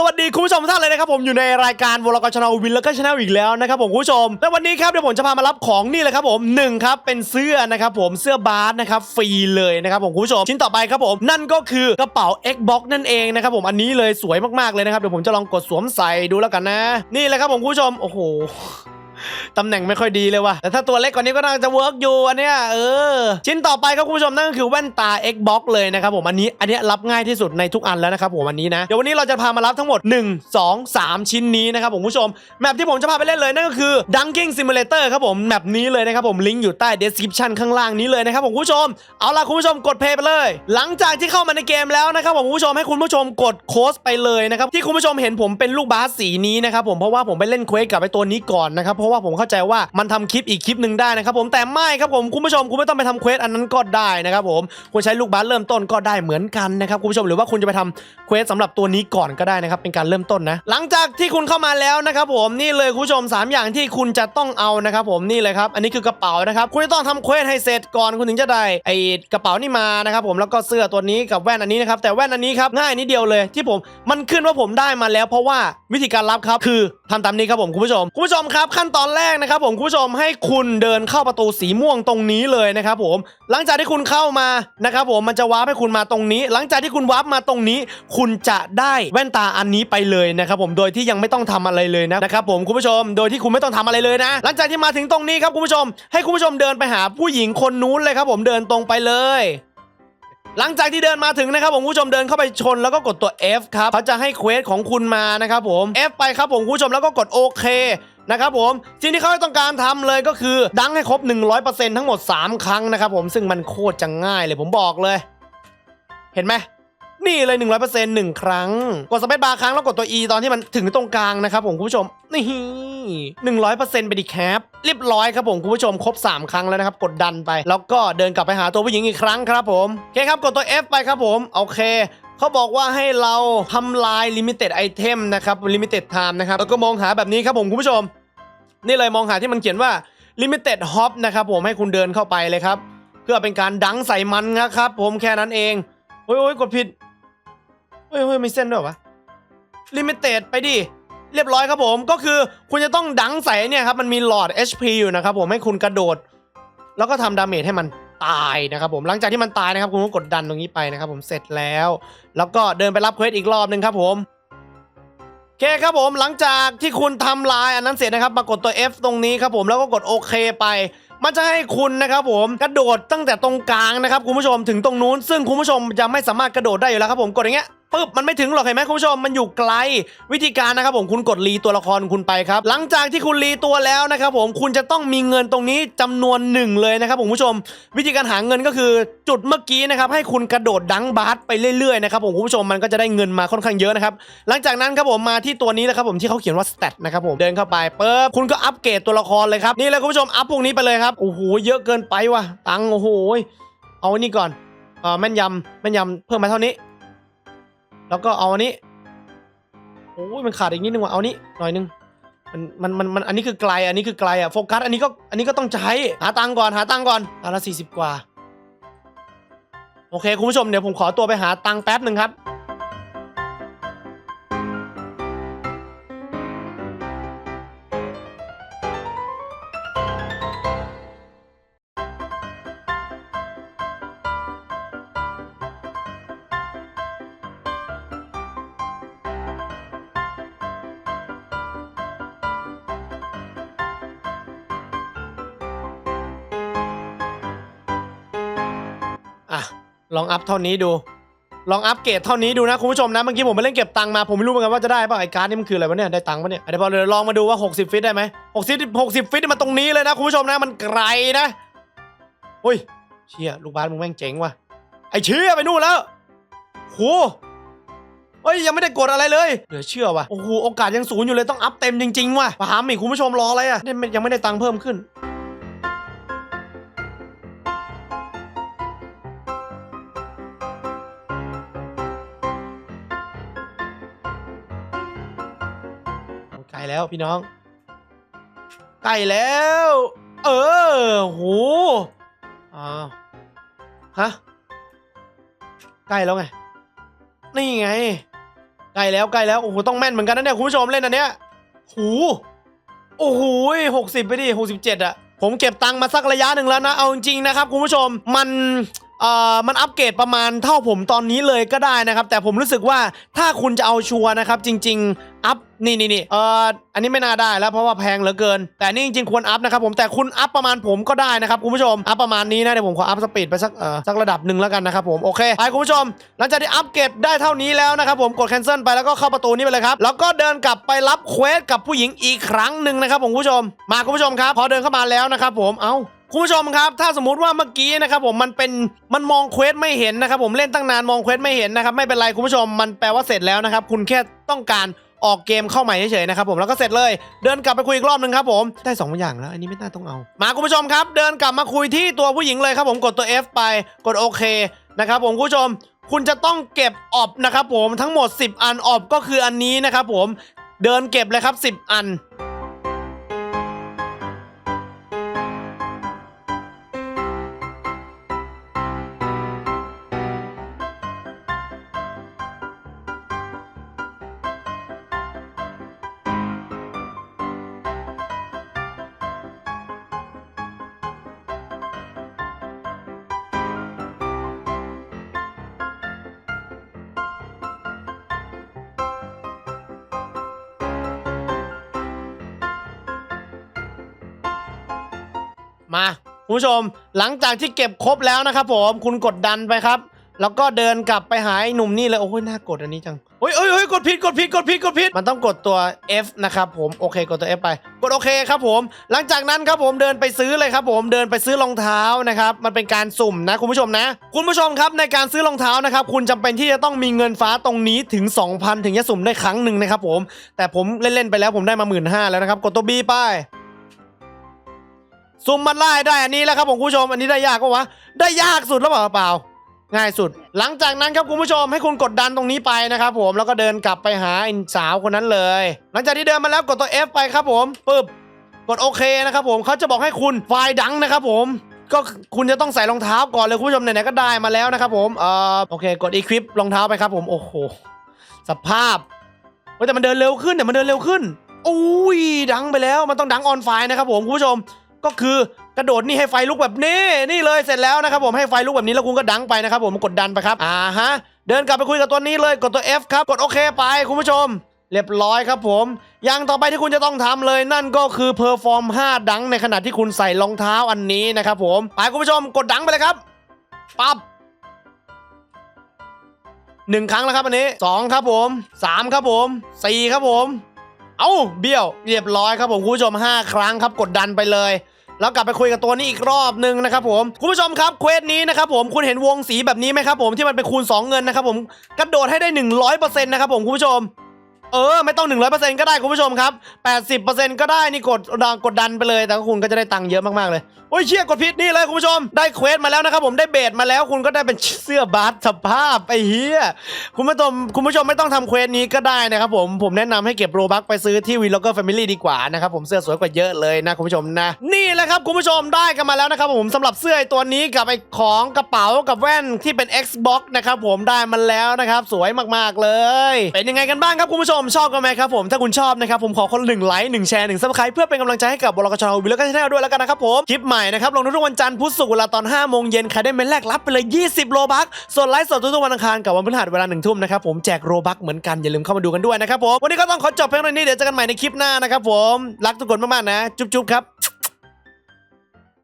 สวัสดีคุณผู้ชมทุกท่านเลยนะครับผมอยู่ในรายการวอลกชนาวินแล้วก็ชาแนลอีกแล้วนะครับผมคุณผู้ชม และวันนี้ครับเดี๋ยวผมจะพามารับของนี่เลยครับผมหนึ่งครับเป็นเสื้อนะครับผมเสื้อบาสนะครับฟรีเลยนะครับผมคุณผู้ชมชิ้นต่อไปครับผมนั่นก็คือกระเป๋า Xbox นั่นเองนะครับผมอันนี้เลยสวยมากๆเลยนะครับเดี๋ยวผมจะลองกดสวมใส่ดูแล้วกันนะ นี่แหละครับผมคุณผู้ชมโอ้โห ตำแหน่งไม่ค่อยดีเลยว่ะ แต่ถ้าตัวเล็กกว่านี้ก็น่าจะเวิร์กอยู่อันเนี้ยเออ ชิ้นต่อไปครับคุณผู้ชมนั่นก็คือแว่นตา Xbox เลยนะครับผมอันนี้อันเนี้ยรับง่ายที่สุดในทุกอันแล้วนะครับผมอันนี้นะ เดี๋ยววันนี้เราจะพามารับทั้งหมด 1 2 3 ชิ้นนี้นะครับผมคุณผู้ชม แมปที่ผมจะพาไปเล่นเลยนั่นก็คือ Dunking Simulator ครับผมแมปนี้เลยนะครับผมลิงก์อยู่ใต้ description ข้างล่างนี้เลยนะครับผมคุณผู้ชม เอาล่ะคุณผู้ชมกดเพย์ไปเลย หลังจากที่เข้ามาในเกมแล้วนะครับผมคุณผู้ชมให้คุณผู้ชมกดโค้ดไปเลยนะครับที่คุณผู้ชมเห็นผมเป็นลูกบาสสีนี้นะครับผมเพราะว่าผมไปเล่นเควสกับไอ้ตัวนี้ก่อนนะครับเพราะว่าผมเข้าใจว่ามันทำคลิปอีกคลิปหนึ่งได้นะครับผมแต่ไม่ครับผมคุณผู้ชมคุณไม่ต้องไปทำเควสอันนั้นก็ได้นะครับผมคุณใช้ลูกบาสเริ่มต้นก็ได้เหมือนกันนะครับคุณผู้ชมหรือว่าคุณจะไปทำเควสสำหรับตัวนี้ก่อนก็ได้นะครับเป็นการเริ่มต้นนะ หลังจากที่คุณเข้ามาแล้วนะครับผมนี่เลยคุณผู้ชม 3 อย่างที่คุณจะต้องเอานะครับผมนี่เลยครับอันนี้คือกระเป๋านะครับคุณจะต้องทำเควสให้เสร็จก่อนคุณถึงจะได้ไอ้กระเป๋านี่มานะครับผมแล้วก็เสื้อตัวนี้กับแว่นอันนี้นะครับแต่แว่นอันนี้ครับง่ายนิดเดียวเลยที่ผมมันขึ้นว่าผมได้มาแล้ว เพราะว่าวิธีการรับครับคือทำตามนี้ครับผมคุณผู้ชม คุณผู้ชมครับขั้นตอนแรกนะครับผมคุณผู้ชมให้คุณเดินเข้าประตูสีม่วงตรงนี้เลยนะครับผม หลังจากที่คุณเข้ามานะครับผมมันจะวาร์ปให้คุณมาตรงนี้ หลังจากที่คุณวาร์ปมาตรงนี้ คุณจะได้แว่นตาอันนี้ไปเลยนะครับผมโดยที่ยังไม่ต้องทำอะไรเลยนะนะครับผมคุณผู้ชมโดยที่คุณไม่ต้องทำอะไรเลยนะ หลังจากที่มาถึงตรงนี้ครับคุณผู้ชม ให้คุณผู้ชมเดินไปหาผู้หญิงคนนู้นเลยครับผมเดินตรงไปเลยหลังจากที่เดินมาถึงนะครับผมผู้ชมเดินเข้าไปชนแล้วก็กดตัว F ครับเขาจะให้เควสของคุณมานะครับผม F ไปครับผมผู้ชมแล้วก็กดโอเค นะครับผมสิ่งที่เขาต้องการทำเลยก็คือ ดังให้ครบ 100%ทั้งหมด 3 ครั้งนะครับผมซึ่งมันโคตรจะง่ายเลยผมบอกเลย เห็นไหมนี่เลย 100%หนึ่งครั้ง กดสเปซบาร์ครั้งแล้วกดตัว E ตอนที่มันถึงตรงกลางนะครับผมคุณผู้ชม นี่100%ไปดิแคปเรียบร้อยครับผมคุณผู้ชมครบ 3 ครั้งแล้วนะครับ กดดันไป แล้วก็เดินกลับไปหาตัวผู้หญิงอีกครั้งครับผมโอเคครับกดตัว F ไปครับผมโอเคเขาบอกว่าให้เราทำลาย limited item นะครับ limited time นะครับแล้วก็มองหาแบบนี้ครับผมคุณผู้ชม นี่เลยมองหาที่มันเขียนว่า limited hop นะครับผมให้คุณเดินเข้าไปเลยครับ เพื่อเป็นการดังใส่มันนะครับผมแค่นั้นเองโอ้ยโอ้ยกดผิดเฮ้ยเฮ้ยมีเส้นด้วยวะลิมิเต็ดไปดิ เรียบร้อยครับผม ก็คือคุณจะต้องดังใส่เนี่ยครับ มันมีหลอด HP อยู่นะครับผม ให้คุณกระโดด แล้วก็ทำดาเมจให้มันตายนะครับผม หลังจากที่มันตายนะครับ คุณก็กดดันตรงนี้ไปนะครับผม เสร็จแล้ว แล้วก็เดินไปรับเควสอีกรอบหนึ่งครับผม โอเคครับผมหลังจากที่คุณทำลายอันนั้นเสร็จนะครับมากดตัว F ตรงนี้ครับผมแล้วก็กดโอเคไป มันจะให้คุณนะครับผมกระโดดตั้งแต่ตรงกลางนะครับคุณผู้ชมถึงตรงนู้น ซึ่งคุณผู้ชมจะไม่สามารถกระโดดได้อยู่แล้วครับผมกดอย่างเงี้ย ปึ๊บมันไม่ถึงหรอกเห็นไหมคุณผู้ชมมันอยู่ไกล วิธีการนะครับผมคุณกดรีตัวละครคุณไปครับ หลังจากที่คุณรีตัวแล้วนะครับผมคุณจะต้องมีเงินตรงนี้จำนวนหนึ่งเลยนะครับผมคุณผู้ชม วิธีการหาเงินก็คือจุดเมื่อกี้นะครับให้คุณกระโดดดังบาสไปเรื่อยๆนะครับผมคุณผู้ชมมันก็จะได้เงินมาค่อนข้างเยอะนะครับหลังจากนั้นครับผมมาที่ตัวนี้แล้วครับผมที่เขาเขียนว่า stat นะครับผมเดินเข้าไปปุ๊บคุณก็อัปเกรดตัวละครเลยครับนี่เลยคุณผู้ชมอัพพวกนี้ไปเลยครับโอ้โหเยอะเกินไปว่ะตังโอ้โหเอาอันนี้ก่อนเออแม่นยำแม่นยำเพิ่มมาเท่านี้ แล้วก็เอาอันนี้โอ้ยมันขาดอีกนิดนึงว่ะเอานี้หน่อยนึงมันมันมันมันอันนี้คือไกลอันนี้คือไกลอะโฟกัสอันนี้ก็อันนี้ก็ต้องใช้หาตังก่อนหาตังก่อนอันละสี่สิบกว่า โอเค คุณผู้ชมเดี๋ยวผมขอตัวไปหาตังแป๊บหนึ่งครับ ลองอัพเท่านี้ดู ลองอัพเกรดเท่านี้ดูนะคุณผู้ชมนะ เมื่อกี้ผมไปเล่นเก็บตังค์มา ผมไม่รู้เหมือนกันว่าจะได้ป่ะไอ้การ์ดนี่มันคืออะไรวะเนี่ย ได้ตังค์ปะเนี่ยเดี๋ยวเลยลองมาดูว่า 60 ฟิตได้ไหม60 60 ฟิตมันตรงนี้เลยนะคุณผู้ชมนะ มันไกลนะอุ้ย เชี่ย ลูกบาสมึงแม่งเจ๋งว่ะ ไอ้เชี่ยไปนู่นแล้วโหเฮ้ยยังไม่ได้กดอะไรเลยเหลือเชื่อว่ะ โอ้โห โอกาสยังศูนย์อยู่เลยต้องอัพเต็มจริงๆว่ะมาหาหมีคุณผู้ชมรออะไรอะเนี่ยยังไม่ได้ตังค์เพิ่มขึ้น แล้วพี่น้อง ใกล้แล้ว เออโหอ้าวฮะใกล้แล้วไง นี่ไง ใกล้แล้วใกล้แล้วโอ้โหต้องแม่นเหมือนกันนะเนี่ยคุณผู้ชมเล่นอันเนี้ยหูโอ้โหหกสิบไปดิหกสิบเจ็ดอะผมเก็บตังค์มาสักระยะหนึ่งแล้วนะ เอาจริงๆนะครับคุณผู้ชม มัน เอ่อมันอัปเกรดประมาณเท่าผมตอนนี้เลยก็ได้นะครับ แต่ผมรู้สึกว่าถ้าคุณจะเอาชัวร์นะครับ จริง ๆ อัพนี่นี่นี่เอ่ออันนี้ไม่น่าได้แล้วเพราะว่าแพงเหลือเกิน แต่นี่จริงๆควรอัพนะครับผมแต่คุณอัพประมาณผมก็ได้นะครับคุณผู้ชมอัพประมาณนี้นะเดี๋ยวผมขออัพสปีดไปสักเอ่อสักระดับหนึ่งแล้วกันนะครับผมโอเคไปคุณผู้ชม หลังจากที่อัปเกรดได้เท่านี้แล้วนะครับผมกด cancel ไปแล้วก็เข้าประตูนี้ไปเลยครับแล้วก็เดินกลับไปรับเควสกับผู้หญิงอีกครั้งหนึ่งนะครับผมคุณผู้ชม มาคุณผู้ชมครับพอเดินเข้ามาแล้วนะครับผมเอ้า คุณผู้ชมครับถ้าสมมุติว่าเมื่อกี้นะครับผมมันเป็นมันมองเควสไม่เห็นนะครับผมเล่นตั้งนานมองเควสไม่เห็นนะครับไม่เป็นไรคุณผู้ชมมันแปลว่าเสร็จแล้วนะครับคุณแค่ต้องการออกเกมเข้าใหม่เฉยๆนะครับผมแล้วก็เสร็จเลย เดินกลับไปคุยอีกรอบหนึ่งครับผมได้สองอย่างแล้วอันนี้ไม่น่าต้องเอา มาคุณผู้ชมครับ เดินกลับมาคุยที่ตัวผู้หญิงเลยครับผมกดตัว F ไปกดโอเคนะครับผมคุณผู้ชม คุณจะต้องเก็บออบนะครับผมทั้งหมด 10 อันออบก็คืออันนี้นะครับผมเดินเก็บเลยครับ 10 อัน มาคุณผู้ชมหลังจากที่เก็บครบแล้วนะครับผมคุณกดดันไปครับ แล้วก็เดินกลับไปหาไอ้หนุ่มนี่เลยโอ้ยน่ากดอันนี้จังเฮ้ยเฮ้ยเฮ้ยกดผิดกดผิดกดผิดกดผิดมันต้องกดตัว F นะครับผมโอเคกดตัว F ไป กดโอเคครับผม หลังจากนั้นครับผมเดินไปซื้อเลยครับผมเดินไปซื้อรองเท้านะครับมันเป็นการสุ่มนะคุณผู้ชมนะ คุณผู้ชมครับในการซื้อรองเท้านะครับคุณจำเป็นที่จะต้องมีเงินฟ้าตรงนี้ถึง 2,000 ถึงจะสุ่มได้ครั้งหนึ่งนะครับผมแต่ผมเล่นๆไปแล้วผมได้มา 1 5ื่นแล้วนะครับกดตัว B ไป ซุ่มมันไล่ได้อันนี้แล้วครับผมคุณผู้ชมอันนี้ได้ยากปะวะได้ยากสุดแล้วเปล่าเปล่า ง่ายสุด หลังจากนั้นครับคุณผู้ชมให้คุณกดดันตรงนี้ไปนะครับผมแล้วก็เดินกลับไปหาไอ้สาวคนนั้นเลย หลังจากที่เดินมาแล้วกดตัว F ไปครับผมปึ๊บกดโอเคนะครับผมเขาจะบอกให้คุณไฟล์ดังนะครับผมก็คุณจะต้องใส่รองเท้าก่อนเลยคุณผู้ชมไหนๆก็ได้มาแล้วนะครับผมเอ่อโอเค กดอีควิปรองเท้าไปครับผมโอ้โหสภาพแต่มันเดินเร็วขึ้นแต่มันเดินเร็วขึ้นอุ้ยดังไปแล้วมันต้องดังออนไฟนะครับผมคุณผู้ชม ก็คือกระโดดนี่ให้ไฟลุกแบบนี้นี่เลยเสร็จแล้วนะครับผมให้ไฟลุกแบบนี้แล้วคุณก็ดังไปนะครับผมกดดันไปครับอ่าฮะเดินกลับไปคุยกับตัวนี้เลยกดตัว F ครับกดโอเคไปคุณผู้ชม เรียบร้อยครับผมอย่างต่อไปที่คุณจะต้องทำเลยนั่นก็คือเพอร์ฟอร์ม5ดังในขณะที่คุณใส่รองเท้าอันนี้นะครับผมไปคุณผู้ชมกดดังไปเลยครับปั๊บหนึ่งครั้งแล้วครับอันนี้สองครับผมสามครับผมสี่ครับผม เอ้าเบี้ยวเรียบร้อยครับผมคุณผู้ชม 5 ครั้งครับกดดันไปเลยแล้วกลับไปคุยกับตัวนี้อีกรอบหนึ่งนะครับผมคุณผู้ชมครับเควสนี้นะครับผมคุณเห็นวงสีแบบนี้ไหมครับผมที่มันเป็นคูณ 2 เงินนะครับผมกระโดดให้ได้ 100%นะครับผมคุณผู้ชม เออ ไม่ต้อง 100%ก็ได้คุณผู้ชมครับ 80%ก็ได้นี่กดดันกดดันไปเลยแต่ก็คุณก็จะได้ตังค์เยอะมากๆเลยโอ้ยเชี่ยกดผิดนี่เลยคุณผู้ชม ได้เควสมาแล้วนะครับผมได้เบสมาแล้วคุณก็ได้เป็นเสื้อบาสสภาพไอ้เหี้ยคุณผู้ชมคุณผู้ชมไม่ต้องทำเควสนี้ก็ได้นะครับผมผมแนะนำให้เก็บโรบักไปซื้อที่วีล็อกเกอร์แฟมิลี่ดีกว่านะครับผมเสื้อสวยกว่าเยอะเลยนะคุณผู้ชมนะ นี่แหละครับคุณผู้ชมได้กันมาแล้วนะครับผมสำหรับเสื้อไอ้ตัวนี้กับไอ้ของกระเป๋ากับแว่นที่เป็น Xbox นะครับผมได้มาแล้วนะครับสวยมากๆเลย เป็นยังไงกันบ้างครับคุณผู้ชมชอบกันไหมครับผมถ้าคุณชอบนะครับผมขอคนหนึ่งไลค์หนึ่งแชร์หนึ่งซับสไครป์เพื่อเป็นกำลังใจให้กับบลกชวิลแล้วก็ชแนลด้วยแล้วกันนะครับผมคลิปใหม่นะครับ ลงทุกวันจันทร์พุธศุกร์เวลาตอน5โมงเย็นใครได้เมนแรกรับไปเลย 20 โลบัคส่วนไลฟ์สดทุกๆวันอังคารกับวันพฤหัสเวลา1ทุ่มนะครับผมแจกโลบัคเหมือนกันอย่าลืมเข้ามาดูกันด้วยนะครับผมวันนี้ก็ต้องขอจบเพียงเท่านี้เดี๋ยวเจอกันใหม่ในคลิปหน้านะครับผมรักทุกคนมากๆนะ จุ๊บๆครับ